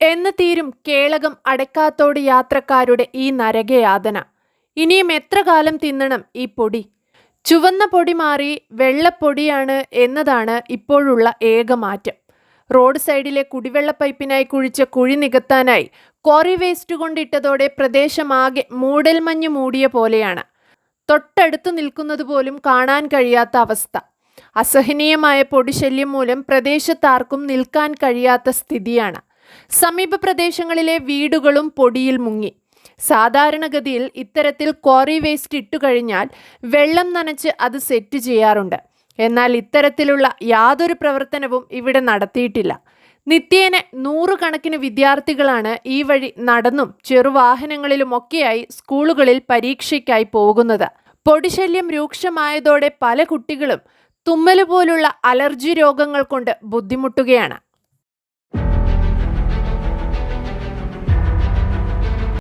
എന്ന് തീരും കേളകം അടക്കാത്തോട് യാത്രക്കാരുടെ ഈ നരകയാതന. ഇനിയും എത്ര കാലം തിന്നണം ഈ പൊടി? ചുവന്ന പൊടി മാറി വെള്ളപ്പൊടിയാണ് എന്നതാണ് ഇപ്പോഴുള്ള ഏക മാറ്റം റോഡ് സൈഡിലെ കുടിവെള്ള പൈപ്പിനായി കുഴിച്ച കുഴി നികത്താനായി കോറി വേസ്റ്റ് കൊണ്ടിട്ടതോടെ പ്രദേശമാകെ മൂടൽമഞ്ഞ് മൂടിയ പോലെയാണ്. തൊട്ടടുത്ത് നിൽക്കുന്നത് പോലും കാണാൻ കഴിയാത്ത അവസ്ഥ. അസഹനീയമായ പൊടിശല്യം മൂലം പ്രദേശത്താർക്കും നിൽക്കാൻ കഴിയാത്ത സ്ഥിതിയാണ്. സമീപ പ്രദേശങ്ങളിലെ വീടുകളും പൊടിയിൽ മുങ്ങി. സാധാരണഗതിയിൽ ഇത്തരത്തിൽ ക്വാറി വേസ്റ്റ് ഇട്ടുകഴിഞ്ഞാൽ വെള്ളം നനച്ച് അത് സെറ്റ് ചെയ്യാറുണ്ട്. എന്നാൽ ഇത്തരത്തിലുള്ള യാതൊരു പ്രവർത്തനവും ഇവിടെ നടത്തിയിട്ടില്ല. നിത്യേന നൂറുകണക്കിന് വിദ്യാർത്ഥികളാണ് ഈ വഴി നടന്നും ചെറുവാഹനങ്ങളിലുമൊക്കെയായി സ്കൂളുകളിൽ പരീക്ഷയ്ക്കായി പോകുന്നത്. പൊടിശല്യം രൂക്ഷമായതോടെ പല കുട്ടികളും തുമ്മൽ പോലുള്ള അലർജി രോഗങ്ങൾ കൊണ്ട് ബുദ്ധിമുട്ടുകയാണ്.